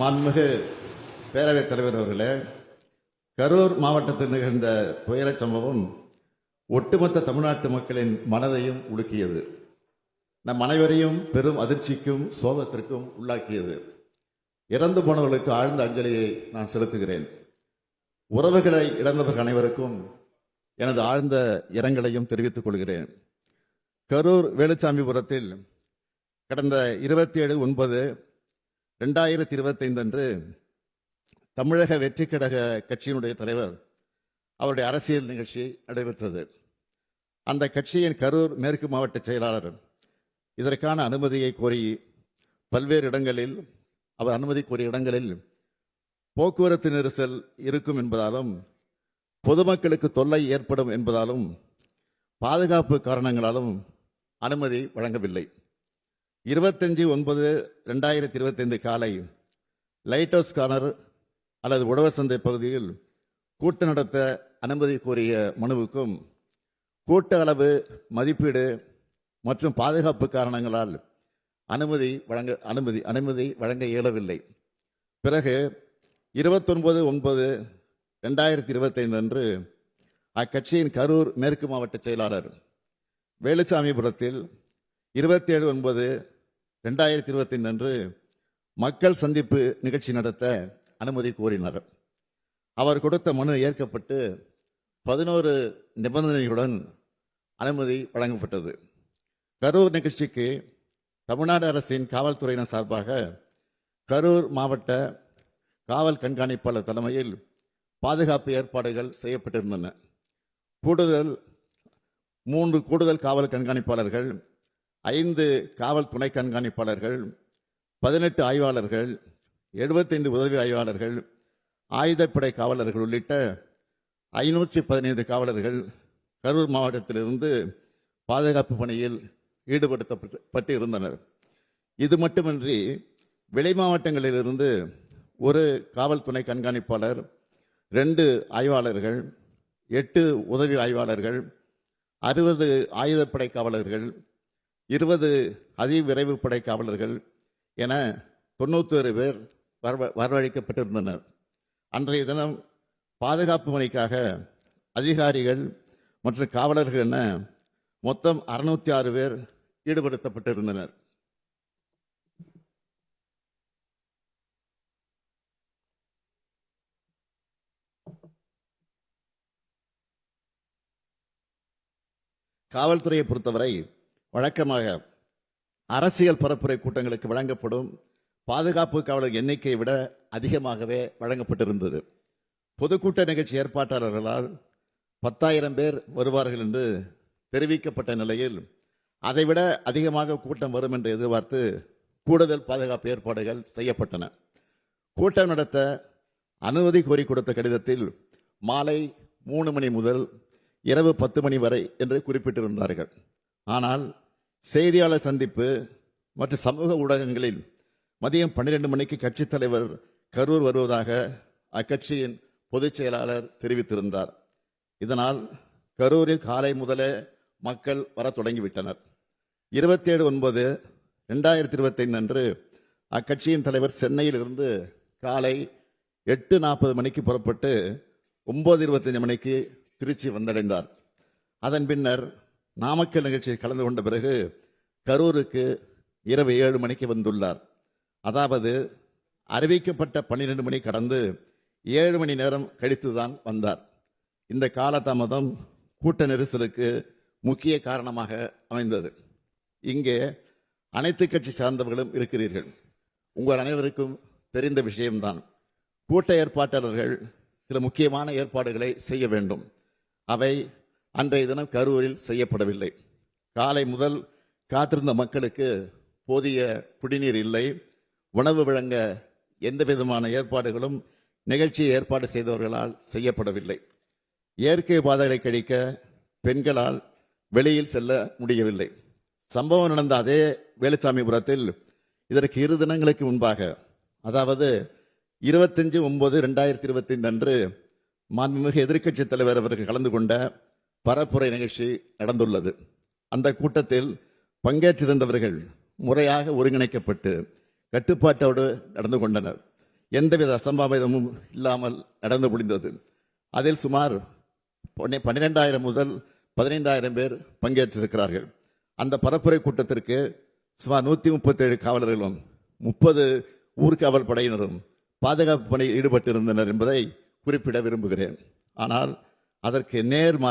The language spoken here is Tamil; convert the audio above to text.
மாண்புமிகு பேரவைத் தலைவர் அவர்களே கரூர் மாவட்டத்தில் நிகழ்ந்த துயரச் சம்பவம் ஒட்டுமொத்த தமிழ்நாட்டு மக்களின் மனதையும் உலுக்கியது. நம் அனைவரையும் பெரும் அதிர்ச்சிக்கும் சோகத்திற்கும் உள்ளாக்கியது. இறந்து போனவர்களுக்கு ஆழ்ந்த அஞ்சலியை நான் செலுத்துகிறேன். உறவுகளை இழந்தவர்கள் அனைவருக்கும் எனது ஆழ்ந்த இரங்கலையும் தெரிவித்துக் கொள்கிறேன். கரூர் வேலுச்சாமிபுரத்தில் கடந்த இருபத்தி ஏழு ஒன்பது ரெண்டாயிரத்தி இருபத்தைந்து அன்று தமிழக வெற்றி கழக கட்சியினுடைய தலைவர் அவருடைய அரசியல் நிகழ்ச்சி நடைபெற்றது. அந்த கட்சியின் கரூர் மேற்கு மாவட்ட செயலாளர் இதற்கான அனுமதியை கோரி பல்வேறு இடங்களில் அவர் அனுமதி கோரிய இடங்களில் போக்குவரத்து நெரிசல் இருக்கும் என்பதாலும் பொதுமக்களுக்கு தொல்லை ஏற்படும் என்பதாலும் பாதுகாப்பு காரணங்களாலும் அனுமதி வழங்கவில்லை. இருபத்தஞ்சு ஒன்பது ரெண்டாயிரத்தி இருபத்தைந்து காலை லைட் ஹவுஸ் கார்னர் அல்லது உழவர் சந்தை பகுதியில் கூட்டம் நடத்த அனுமதி கோரிய மனுவுக்கும் கூட்ட அளவு மதிப்பீடு மற்றும் பாதுகாப்பு காரணங்களால் அனுமதி வழங்க அனுமதி அனுமதி வழங்க இயலவில்லை. பிறகு இருபத்தொன்பது ஒன்பது ரெண்டாயிரத்தி இருபத்தைந்து அன்று அக்கட்சியின் கரூர் மேற்கு மாவட்ட செயலாளர் வேலுச்சாமிபுரத்தில் இருபத்தேழு ஒன்பது ரெண்டாயிரத்தி இருபத்தி அன்று மக்கள் சந்திப்பு நிகழ்ச்சி நடத்த அனுமதி கோரினார். அவர் கொடுத்த மனு ஏற்கப்பட்டு பதினோரு நிபந்தனைகளுடன் அனுமதி வழங்கப்பட்டது. கரூர் நிகழ்ச்சிக்கு தமிழ்நாடு அரசின் காவல்துறையினர் சார்பாக கரூர் மாவட்ட காவல் கண்காணிப்பாளர் தலைமையில் பாதுகாப்பு ஏற்பாடுகள் செய்யப்பட்டிருந்தன. கூடுதல் மூன்று கூடுதல் காவல் கண்காணிப்பாளர்கள் ஐந்து காவல் துணை கண்காணிப்பாளர்கள் பதினெட்டு ஆய்வாளர்கள் எழுபத்தைந்து உதவி ஆய்வாளர்கள் ஆயுதப்படை காவலர்கள் உள்ளிட்ட ஐநூற்றி பதினைந்து காவலர்கள் கரூர் மாவட்டத்திலிருந்து பாதுகாப்பு பணியில் ஈடுபடுத்தப்பட்டு இருந்தனர் இது மட்டுமின்றி விளை மாவட்டங்களிலிருந்து ஒரு காவல் துணை கண்காணிப்பாளர் ரெண்டு ஆய்வாளர்கள் எட்டு உதவி ஆய்வாளர்கள் அறுபது ஆயுதப்படை காவலர்கள் இருபது அதிவிரைவு படை காவலர்கள் என தொண்ணூத்தொரு பேர் வரவ- வரவழைக்கப்பட்டிருந்தனர். அன்றைய தினம் பாதுகாப்பு பணிக்காக அதிகாரிகள் மற்றும் காவலர்கள் என மொத்தம் அறுநூத்தி ஆறு பேர் ஈடுபடுத்தப்பட்டிருந்தனர். காவல்துறையை பொறுத்தவரை வழக்கமாக அரசியல் பரப்புரை கூட்டங்களுக்கு வழங்கப்படும் பாதுகாப்பு காவலர் எண்ணிக்கையை விட அதிகமாகவே வழங்கப்பட்டிருந்தது. பொதுக்கூட்ட நிகழ்ச்சி ஏற்பாட்டாளர்களால் பத்தாயிரம் பேர் வருவார்கள் என்று தெரிவிக்கப்பட்ட நிலையில் அதைவிட அதிகமாக கூட்டம் வரும் என்று எதிர்பார்த்து கூடுதல் பாதுகாப்பு ஏற்பாடுகள் செய்யப்பட்டன. கூட்டம் நடத்த அனுமதி கோரி கொடுத்த கடிதத்தில் மாலை மூணு மணி முதல் இரவு பத்து மணி வரை என்று குறிப்பிட்டிருந்தார்கள். ஆனால் செய்தியாளர் சந்திப்பு மற்றும் சமூக ஊடகங்களில் மதியம் பன்னிரண்டு மணிக்கு கட்சித் தலைவர் கரூர் வருவதாக அக்கட்சியின் பொதுச் செயலாளர் தெரிவித்திருந்தார். இதனால் கரூரில் காலை முதலே மக்கள் வர தொடங்கிவிட்டனர். இருபத்தி ஏழு ஒன்பது ரெண்டாயிரத்தி இருபத்தைந்து அன்று அக்கட்சியின் தலைவர் சென்னையில் இருந்து காலை எட்டு நாற்பது மணிக்கு புறப்பட்டு ஒன்பது இருபத்தஞ்சு மணிக்கு திருச்சி வந்தடைந்தார். அதன் பின்னர் நாமக்கல் நிகழ்ச்சியில் கலந்து கொண்ட பிறகு கரூருக்கு இரவு ஏழு மணிக்கு வந்துள்ளார். அதாவது அறிவிக்கப்பட்ட பன்னிரெண்டு மணி கடந்து ஏழு மணி நேரம் கழித்துதான் வந்தார். இந்த காலதாமதம் கூட்ட நெரிசலுக்கு முக்கிய காரணமாக அமைந்தது. இங்கே அனைத்து கட்சி சார்ந்தவர்களும் இருக்கிறீர்கள். உங்கள் அனைவருக்கும் தெரிந்த விஷயம்தான். கூட்ட ஏற்பாட்டாளர்கள் சில முக்கியமான ஏற்பாடுகளை செய்ய வேண்டும். அவை அன்றைய தினம் கரூரில் செய்யப்படவில்லை. காலை முதல் காத்திருந்த மக்களுக்கு போதிய குடிநீர் இல்லை. உணவு வழங்க எந்த விதமான ஏற்பாடுகளும் நிகழ்ச்சியை ஏற்பாடு செய்தவர்களால் செய்யப்படவில்லை. இயற்கை பாதைகளை கழிக்க பெண்களால் வெளியில் செல்ல முடியவில்லை. சம்பவம் நடந்த அதே வேலுசாமிபுரத்தில் இதற்கு இரு தினங்களுக்கு முன்பாக அதாவது இருபத்தஞ்சு ஒன்பது ரெண்டாயிரத்தி இருபத்தைந்து அன்று மாண்புமிகு எதிர்க்கட்சித் தலைவர் அவர்கள் கலந்து கொண்ட பரப்புரை நிகழ்ச்சி நடந்துள்ளது. அந்த கூட்டத்தில் பங்கேற்றிருந்தவர்கள் முறையாக ஒருங்கிணைக்கப்பட்டு கட்டுப்பாட்டோடு நடந்து கொண்டனர். எந்தவித அசம்பாவிதமும் இல்லாமல் நடந்து முடிந்தது. அதில் சுமார் பன்னிரெண்டாயிரம் முதல் பதினைந்தாயிரம் பேர் பங்கேற்றிருக்கிறார்கள். அந்த பரப்புரை கூட்டத்திற்கு சுமார் நூத்தி முப்பத்தி ஏழு காவலர்களும் முப்பது ஊர்காவல் படையினரும் பாதுகாப்பு பணியில் ஈடுபட்டிருந்தனர் என்பதை குறிப்பிட விரும்புகிறேன். ஆனால் அதற்கு நேர்மாறாக